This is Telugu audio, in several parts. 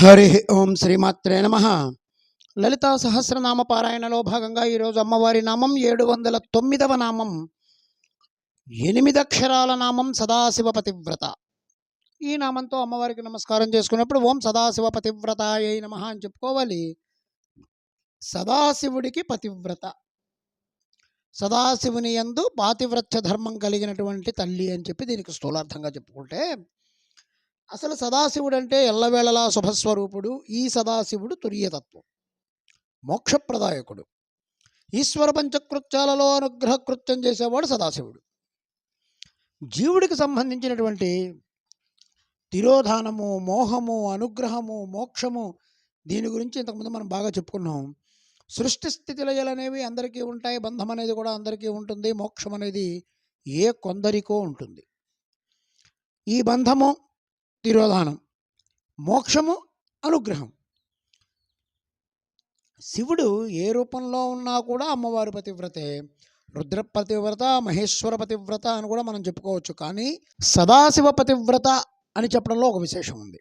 హరి ఓం శ్రీమాత్రే నమ. లలితా సహస్రనామ పారాయణలో భాగంగా ఈరోజు అమ్మవారి నామం ఏడు వందల తొమ్మిదవ నామం. ఎనిమిదక్షరాల నామం సదాశివ పతివ్రత. ఈ నామంతో అమ్మవారికి నమస్కారం చేసుకున్నప్పుడు ఓం సదాశివ పతివ్రత ఏ నమ అని చెప్పుకోవాలి. సదాశివుడికి పతివ్రత. సదాశివుని యందు పాతివ్రత్య ధర్మం కలిగినటువంటి తల్లి అని చెప్పి దీనికి స్థూలార్థంగా చెప్పుకుంటే అసలు సదాశివుడు అంటే ఎల్లవేళలా శుభస్వరూపుడు ఈ సదాశివుడు తుర్యతత్వం. మోక్షప్రదాయకుడు. ఈశ్వర పంచకృత్యాలలో అనుగ్రహ కృత్యం చేసేవాడు సదాశివుడు. జీవుడికి సంబంధించినటువంటి తిరోధానము మోహము అనుగ్రహము మోక్షము దీని గురించి ఇంతకుముందు మనం బాగా చెప్పుకున్నాం. సృష్టి స్థితి లయలు అనేవి అందరికీ ఉంటాయి బంధం అనేది కూడా అందరికీ ఉంటుంది మోక్షం అనేది ఏ కొందరికో ఉంటుంది. ఈ బంధము తిరోధానం. మోక్షము అనుగ్రహం. శివుడు ఏ రూపంలో ఉన్నా కూడా అమ్మవారి పతివ్రతే రుద్ర పతివ్రత మహేశ్వర పతివ్రత అని కూడా మనం చెప్పుకోవచ్చు. కానీ సదాశివ పతివ్రత అని చెప్పడంలో ఒక విశేషం ఉంది.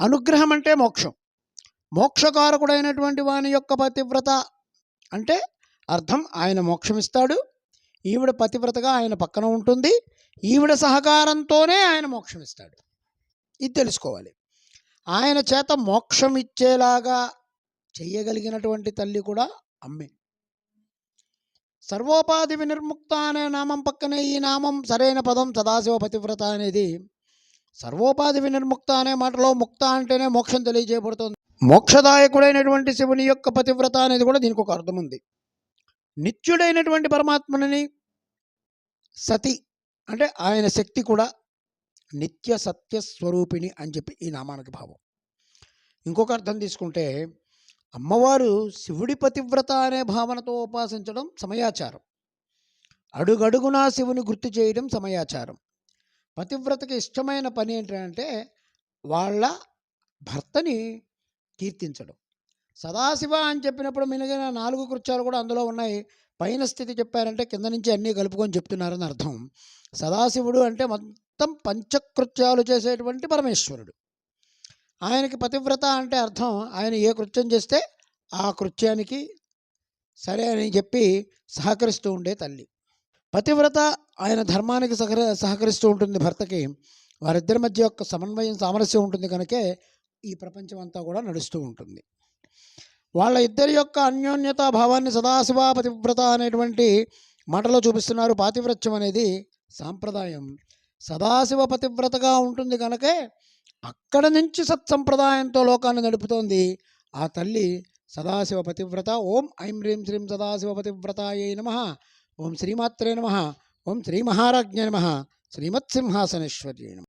అనుగ్రహం అంటే మోక్షం. మోక్షకారకుడైనటువంటి వాని యొక్క పతివ్రత అంటే అర్థం ఆయన మోక్షమిస్తాడు ఈవిడ పతివ్రతగా ఆయన పక్కన ఉంటుంది. ఈవిడ సహకారంతోనే ఆయన మోక్షం ఇస్తాడు. ఇది తెలుసుకోవాలి. ఆయన చేత మోక్షం ఇచ్చేలాగా చెయ్యగలిగినటువంటి తల్లి కూడా అమ్మే. సర్వోపాధి వినిర్ముక్త అనే నామం పక్కనే ఈ నామం సరైన పదం సదాశివ పతివ్రత అనేది సర్వోపాధి వినిర్ముక్త అనే మాటలో ముక్త అంటేనే మోక్షం తెలియజేయబడుతుంది. మోక్షదాయకుడైనటువంటి శివుని యొక్క పతివ్రత అనేది కూడా దీనికి ఒక అర్థం ఉంది నిత్యుడైనటువంటి పరమాత్మని సతి అంటే ఆయన శక్తి కూడా నిత్య సత్య స్వరూపిణి అని చెప్పి ఈ నామానికి భావం. ఇంకొక అర్థం తీసుకుంటే అమ్మవారు శివుడి పతివ్రత అనే భావనతో ఉపాసించడం సమయాచారం. అడుగడుగునా శివుని గుర్తు చేయడం సమయాచారం. పతివ్రతకి ఇష్టమైన పని ఏంటంటే వాళ్ళ భర్తని కీర్తించడం. సదాశివ అని చెప్పినప్పుడు మిగిలిన నాలుగు కృత్యాలు కూడా అందులో ఉన్నాయి. పైన స్థితి చెప్పారంటే కింద నుంచి అన్నీ కలుపుకొని చెప్తున్నారని అర్థం. సదాశివుడు అంటే మొత్తం పంచకృత్యాలు చేసేటువంటి పరమేశ్వరుడు. ఆయనకి పతివ్రత అంటే అర్థం ఆయన ఏ కృత్యం చేస్తే ఆ కృత్యానికి సరే అని చెప్పి సహకరిస్తూ ఉండే తల్లి. పతివ్రత ఆయన ధర్మానికి సహకరి సహకరిస్తూ ఉంటుంది భర్తకి. వారిద్దరి మధ్య యొక్క సమన్వయం సామరస్యం ఉంటుంది కనుకే ఈ ప్రపంచం అంతా కూడా నడుస్తూ ఉంటుంది. వాళ్ళ ఇద్దరి యొక్క అన్యోన్యతా భావాన్ని సదాశివ పతివ్రత అనేటువంటి మాటలో చూపిస్తున్నారు. పాతివ్రత్యం అనేది సాంప్రదాయం. సదాశివ పతివ్రతగా ఉంటుంది కనుకే అక్కడ నుంచి సత్సంప్రదాయంతో లోకాన్ని నడుపుతోంది ఆ తల్లి సదాశివ పతివ్రత. ఓం ఐం హ్రీం శ్రీం సదాశివ పతివ్రతాయై నమ. ఓం శ్రీమాత్రే నమ. ఓం శ్రీ మహారాజ్ఞ నమ. శ్రీమత్సింహాసనేశ్వర్యే నమ.